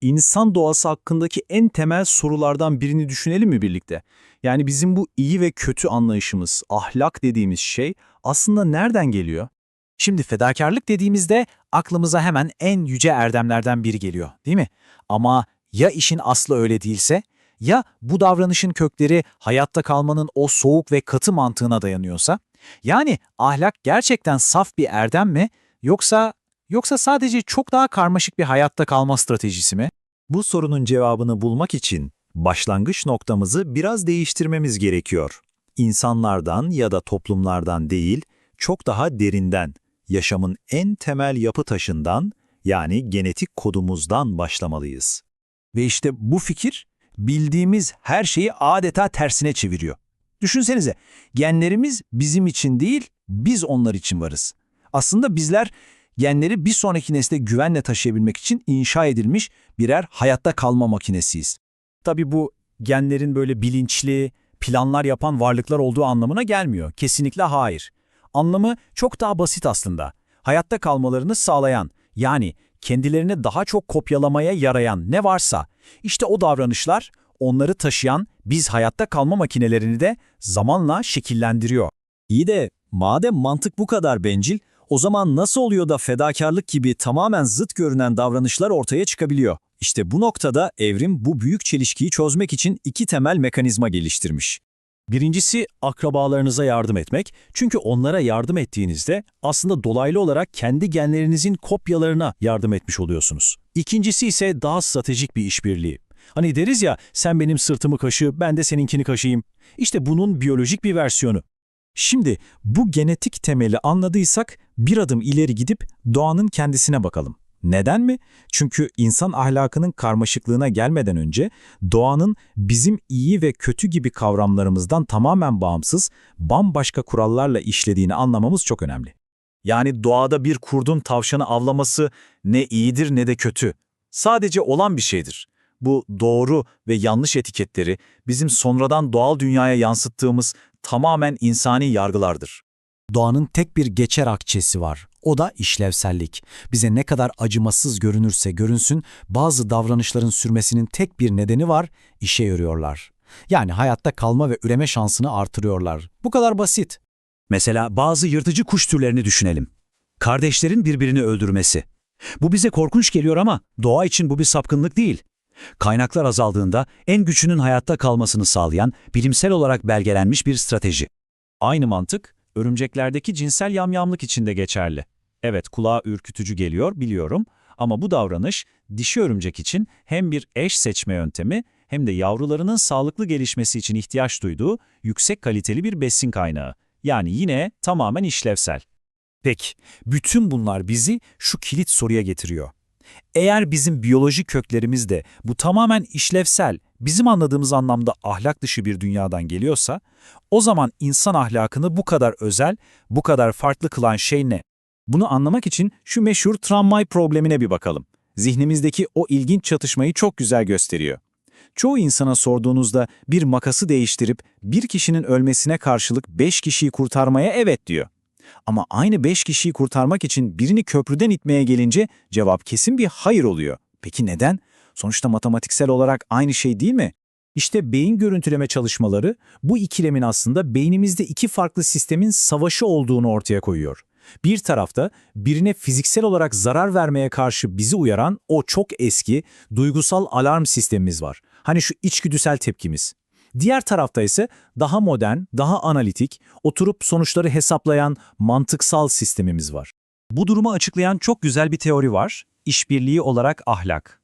insan doğası hakkındaki en temel sorulardan birini düşünelim mi birlikte? Yani bizim bu iyi ve kötü anlayışımız, ahlak dediğimiz şey aslında nereden geliyor? Şimdi fedakarlık dediğimizde aklımıza hemen en yüce erdemlerden biri geliyor, değil mi? Ama ya işin aslı öyle değilse? Ya bu davranışın kökleri hayatta kalmanın o soğuk ve katı mantığına dayanıyorsa? Yani ahlak gerçekten saf bir erdem mi? Yoksa yoksa sadece çok daha karmaşık bir hayatta kalma stratejisi mi? Bu sorunun cevabını bulmak için başlangıç noktamızı biraz değiştirmemiz gerekiyor. İnsanlardan ya da toplumlardan değil, çok daha derinden, yaşamın en temel yapı taşından yani genetik kodumuzdan başlamalıyız. Ve işte bu fikir bildiğimiz her şeyi adeta tersine çeviriyor. Düşünsenize, genlerimiz bizim için değil, biz onlar için varız. Aslında bizler genleri bir sonraki nesle güvenle taşıyabilmek için inşa edilmiş birer hayatta kalma makinesiyiz. Tabii bu genlerin böyle bilinçli, planlar yapan varlıklar olduğu anlamına gelmiyor. Kesinlikle hayır. Anlamı çok daha basit aslında. Hayatta kalmalarını sağlayan, yani kendilerini daha çok kopyalamaya yarayan ne varsa, işte o davranışlar onları taşıyan biz hayatta kalma makinelerini de zamanla şekillendiriyor. İyi de madem mantık bu kadar bencil, o zaman nasıl oluyor da fedakarlık gibi tamamen zıt görünen davranışlar ortaya çıkabiliyor? İşte bu noktada evrim bu büyük çelişkiyi çözmek için iki temel mekanizma geliştirmiş. Birincisi akrabalarınıza yardım etmek. Çünkü onlara yardım ettiğinizde aslında dolaylı olarak kendi genlerinizin kopyalarına yardım etmiş oluyorsunuz. İkincisi ise daha stratejik bir işbirliği. Hani deriz ya sen benim sırtımı kaşı, ben de seninkini kaşıyım. İşte bunun biyolojik bir versiyonu. Şimdi bu genetik temeli anladıysak bir adım ileri gidip doğanın kendisine bakalım. Neden mi? Çünkü insan ahlakının karmaşıklığına gelmeden önce doğanın bizim iyi ve kötü gibi kavramlarımızdan tamamen bağımsız, bambaşka kurallarla işlediğini anlamamız çok önemli. Yani doğada bir kurdun tavşanı avlaması ne iyidir ne de kötü. Sadece olan bir şeydir. Bu doğru ve yanlış etiketleri bizim sonradan doğal dünyaya yansıttığımız tamamen insani yargılardır. Doğanın tek bir geçer akçesi var. O da işlevsellik. Bize ne kadar acımasız görünürse görünsün, bazı davranışların sürmesinin tek bir nedeni var, işe yarıyorlar. Yani hayatta kalma ve üreme şansını artırıyorlar. Bu kadar basit. Mesela bazı yırtıcı kuş türlerini düşünelim. Kardeşlerin birbirini öldürmesi. Bu bize korkunç geliyor ama doğa için bu bir sapkınlık değil. Kaynaklar azaldığında en güçlünün hayatta kalmasını sağlayan bilimsel olarak belgelenmiş bir strateji. Aynı mantık örümceklerdeki cinsel yamyamlık için de geçerli. Evet kulağa ürkütücü geliyor biliyorum ama bu davranış dişi örümcek için hem bir eş seçme yöntemi hem de yavrularının sağlıklı gelişmesi için ihtiyaç duyduğu yüksek kaliteli bir besin kaynağı. Yani yine tamamen işlevsel. Peki, bütün bunlar bizi şu kilit soruya getiriyor. Eğer bizim biyolojik köklerimiz de bu tamamen işlevsel, bizim anladığımız anlamda ahlak dışı bir dünyadan geliyorsa, o zaman insan ahlakını bu kadar özel, bu kadar farklı kılan şey ne? Bunu anlamak için şu meşhur tramvay problemine bir bakalım. Zihnimizdeki o ilginç çatışmayı çok güzel gösteriyor. Çoğu insana sorduğunuzda bir makası değiştirip bir kişinin ölmesine karşılık beş kişiyi kurtarmaya evet diyor. Ama aynı beş kişiyi kurtarmak için birini köprüden itmeye gelince cevap kesin bir hayır oluyor. Peki neden? Sonuçta matematiksel olarak aynı şey değil mi? İşte beyin görüntüleme çalışmaları bu ikilemin aslında beynimizde iki farklı sistemin savaşı olduğunu ortaya koyuyor. Bir tarafta birine fiziksel olarak zarar vermeye karşı bizi uyaran o çok eski duygusal alarm sistemimiz var. Hani şu içgüdüsel tepkimiz. Diğer tarafta ise daha modern, daha analitik, oturup sonuçları hesaplayan mantıksal sistemimiz var. Bu durumu açıklayan çok güzel bir teori var, işbirliği olarak ahlak.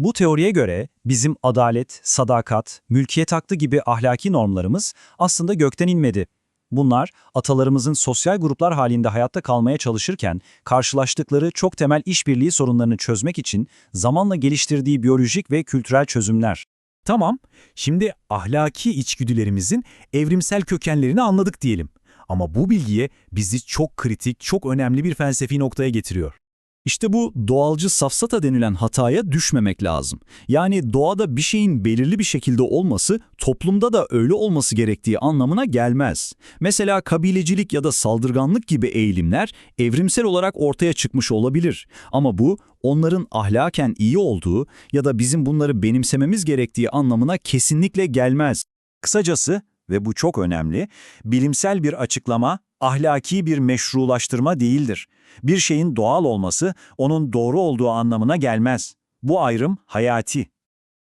Bu teoriye göre bizim adalet, sadakat, mülkiyet hakkı gibi ahlaki normlarımız aslında gökten inmedi. Bunlar atalarımızın sosyal gruplar halinde hayatta kalmaya çalışırken karşılaştıkları çok temel işbirliği sorunlarını çözmek için zamanla geliştirdiği biyolojik ve kültürel çözümler. Tamam, şimdi ahlaki içgüdülerimizin evrimsel kökenlerini anladık diyelim. Ama bu bilgiye bizi çok kritik, çok önemli bir felsefi noktaya getiriyor. İşte bu doğalcı safsata denilen hataya düşmemek lazım. Yani doğada bir şeyin belirli bir şekilde olması toplumda da öyle olması gerektiği anlamına gelmez. Mesela kabilecilik ya da saldırganlık gibi eğilimler evrimsel olarak ortaya çıkmış olabilir. Ama bu onların ahlaken iyi olduğu ya da bizim bunları benimsememiz gerektiği anlamına kesinlikle gelmez. Kısacası ve bu çok önemli, bilimsel bir açıklama ahlaki bir meşrulaştırma değildir. Bir şeyin doğal olması onun doğru olduğu anlamına gelmez. Bu ayrım hayati.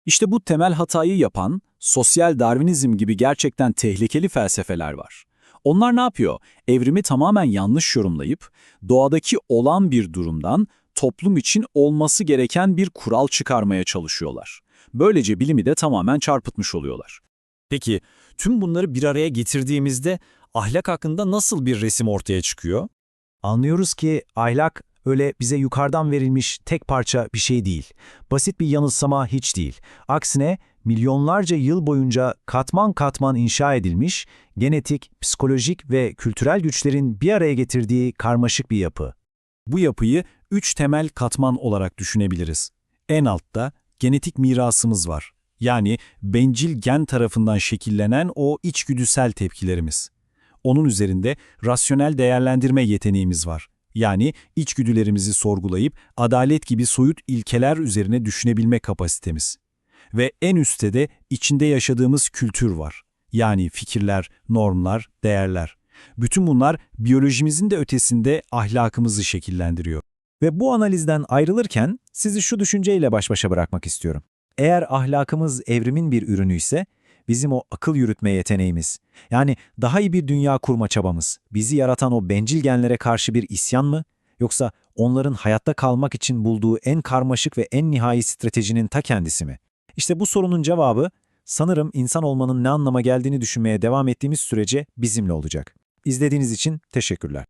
İşte bu temel hatayı yapan sosyal Darwinizm gibi gerçekten tehlikeli felsefeler var. Onlar ne yapıyor? Evrimi tamamen yanlış yorumlayıp doğadaki olan bir durumdan toplum için olması gereken bir kural çıkarmaya çalışıyorlar. Böylece bilimi de tamamen çarpıtmış oluyorlar. Peki tüm bunları bir araya getirdiğimizde ahlak hakkında nasıl bir resim ortaya çıkıyor? Anlıyoruz ki ahlak öyle bize yukarıdan verilmiş tek parça bir şey değil. Basit bir yanılsama hiç değil. Aksine milyonlarca yıl boyunca katman katman inşa edilmiş, genetik, psikolojik ve kültürel güçlerin bir araya getirdiği karmaşık bir yapı. Bu yapıyı üç temel katman olarak düşünebiliriz. En altta genetik mirasımız var. Yani bencil gen tarafından şekillenen o içgüdüsel tepkilerimiz. Onun üzerinde rasyonel değerlendirme yeteneğimiz var. Yani içgüdülerimizi sorgulayıp adalet gibi soyut ilkeler üzerine düşünebilme kapasitemiz. Ve en üstte de içinde yaşadığımız kültür var. Yani fikirler, normlar, değerler. Bütün bunlar biyolojimizin de ötesinde ahlakımızı şekillendiriyor. Ve bu analizden ayrılırken sizi şu düşünceyle baş başa bırakmak istiyorum. Eğer ahlakımız evrimin bir ürünü ise bizim o akıl yürütme yeteneğimiz, yani daha iyi bir dünya kurma çabamız, bizi yaratan o bencil genlere karşı bir isyan mı? Yoksa onların hayatta kalmak için bulduğu en karmaşık ve en nihai stratejinin ta kendisi mi? İşte bu sorunun cevabı sanırım insan olmanın ne anlama geldiğini düşünmeye devam ettiğimiz sürece bizimle olacak. İzlediğiniz için teşekkürler.